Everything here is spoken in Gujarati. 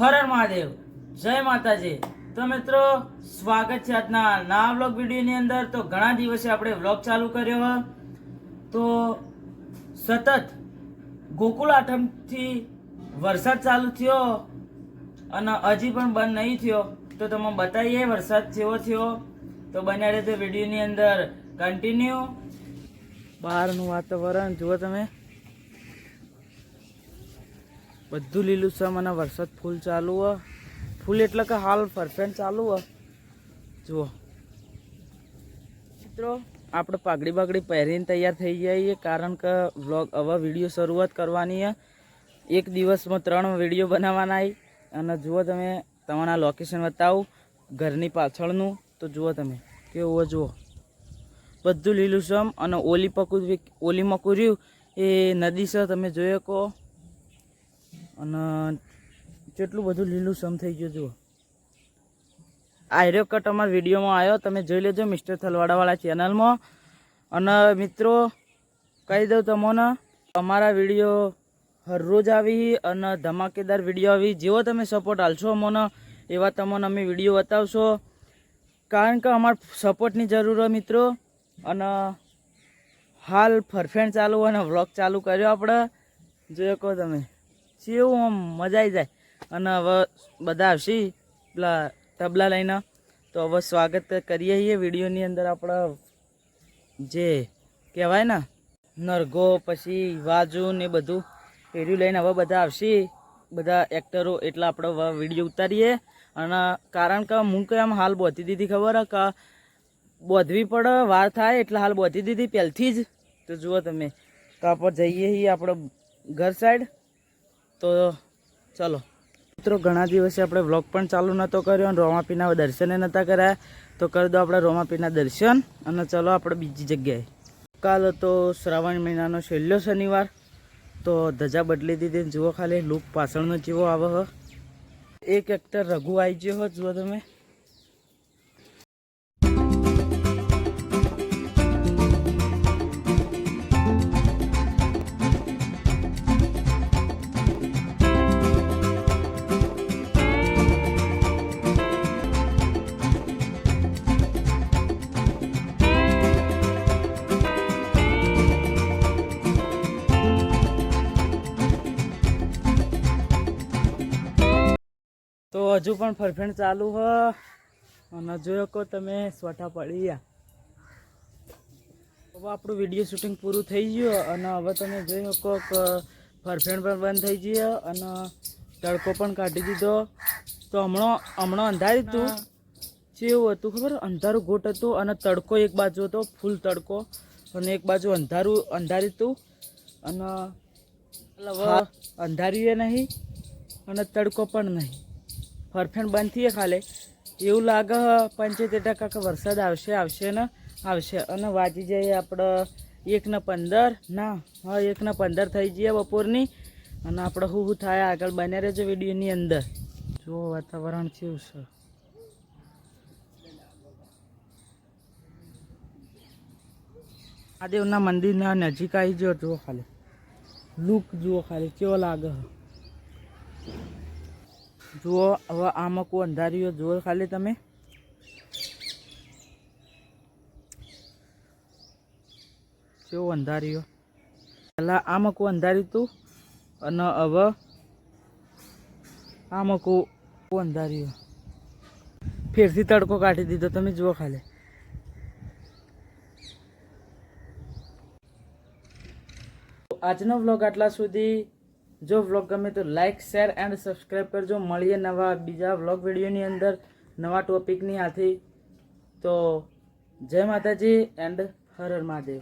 હર હર મહાદેવ. જય માતાજી. તો મિત્રો, સ્વાગત છે આજના નવા વ્લોગ વિડીયોની અંદર. તો ઘણા દિવસે આપણે વ્લોગ ચાલુ કર્યો. તો સતત ગોકુળ આઠમથી વરસાદ ચાલુ થયો અને હજી પણ બંધ નહીં થયો. તો તમે બતાવીએ, વરસાદ કેવો થયો? તો બન્યા રહેતો વિડીયોની અંદર. કન્ટિન્યુ બહારનું વાતાવરણ જુઓ તમે. બધું લીલું છે અને વરસાદ ફૂલ ચાલુ હ. ફૂલ એટલે કે હાલ પરફેક્ટ ચાલુ હ. જુઓ. મિત્રો, આપણે પાઘડી બાગડી પહેરીને તૈયાર થઈ જઈએ, કારણ કે વ્લોગ હવે વીડિયો શરૂઆત કરવાની છે એક દિવસમાં ત્રણ વીડિયો બનાવવાના અને જુઓ તમે, તમારા લોકેશન બતાવું, ઘરની પાછળનું. તો જુઓ તમે, કેવું જુઓ. બધું લીલુંછમ અને ઓલી પકુ ઓલી મકુર્યું એ નદી છે, તમે જોઈ શકો. અને કેટલું બધું લીલુંછમ થઈ ગયું, જુઓ. આયરો કટ અમારા વિડીયોમાં આવ્યો, તમે જોઈ લેજો મિસ્ટર થલવાડાવાળા ચેનલમાં. અને મિત્રો, કહી દઉં તમને, અમારા વીડિયો હરરોજ આવી અને ધમાકેદાર વીડિયો આવી. જેવો તમે સપોર્ટ આલશો અમોને, એવા તમને અમે વીડિયો બતાવશો. કારણ કે અમારે સપોર્ટની જરૂર હોય મિત્રો. અને હાલ ફરફેણ ચાલુ અને વ્લોગ ચાલુ કર્યો આપણે. જોયો કહો તમે. કેવું આમ મજા આવી જાય. અને હવે બધા આવશે પેલા તબલા લઈને. તો હવે સ્વાગત કરીએ છીએ વિડીયોની અંદર આપણે જે કહેવાય ને નરગો પછી વાજુ ને બધું. પહેર્યું લઈને હવે બધા આવશે. બધા એક્ટરો એટલે આપણે વીડિયો ઉતારીએ. અને કારણ કે હું કે આમ હાલ બોધી દીધી ખબર કે બોધવી પડે વાર થાય એટલે હાલ બોધી દીધી પહેલથી જ. તો જુઓ તમે. તો આપણે જઈએ છીએ આપણે ઘર સાઈડ તો ચાલો. મિત્રો, ઘણા દિવસે આપણે વ્લોગ પણ ચાલુ નહોતો કર્યો અને રોમાપીના દર્શને નહોતા કર્યા. તો કરી દો આપણે રોમાપીના દર્શન અને ચલો આપણે બીજી જગ્યાએ. કાલ તો શ્રાવણ મહિનાનો છેલ્લો શનિવાર. તો ધજા બદલી દીધી જુઓ ખાલી લૂપ પાછળનો જેવો આવે હ. એક એક્ટર રઘુ આવી ગયો હો, જુઓ તમે. તો હજુ પણ ફરફેણ ચાલુ હ. અને જોયો કો તમે સ્વટા પડી ગયા હવે આપણું વીડિયો શૂટિંગ પૂરું થઈ ગયું અને હવે તમે જોઈ શકો કે ફરફેણ પણ બંધ થઈ ગયો અને તડકો પણ કાઢી દીધો. તો હમણાં હમણાં અંધારી હતું જેવું હતું ખબર? અંધારું ગોટ હતું અને તડકો એક બાજુ હતો ફૂલ તડકો. અને એક બાજુ અંધારું અંધારી હતું અને હવે અંધાર્યું નહીં અને તડકો પણ નહીં. ફરફેણ બંધ થઈએ ખાલી. એવું લાગે પંચોતેર ટકા કે વરસાદ આવશે આવશે ને આવશે. અને વાંચી જઈએ આપણે એકને પંદર. ના, હા એકને પંદર થઈ જઈએ બપોરની. અને આપણે હું હું થાય આગળ બન્યા રહેજો વિડીયોની અંદર. જુઓ વાતાવરણ કેવું છે. મહાદેવના મંદિરના નજીક આવી ગયો જુઓ ખાલી. લુક જુઓ ખાલી, કેવો લાગે જુઓ, હવે આ મકું અંધારીઓ જુઓ ખાલી તમે. કેવું અંધારીઓ. પહેલાં આ મકું અંધાર્યું હતું અને હવે આ મકું અંધાર્યું ફેરથી તડકો કાઢી દીધો તમે, જુઓ ખાલી. આજનો વ્લોગ આટલા સુધી. જો વ્લોગ ગમે તો લાઇક શેર એન્ડ સબસ્ક્રાઈબ કરજો. મળીએ નવા બીજા વ્લોગ વિડીયોની અંદર નવા ટોપિકની હાથી. તો જય માતાજી એન્ડ હર હર મહાદેવ.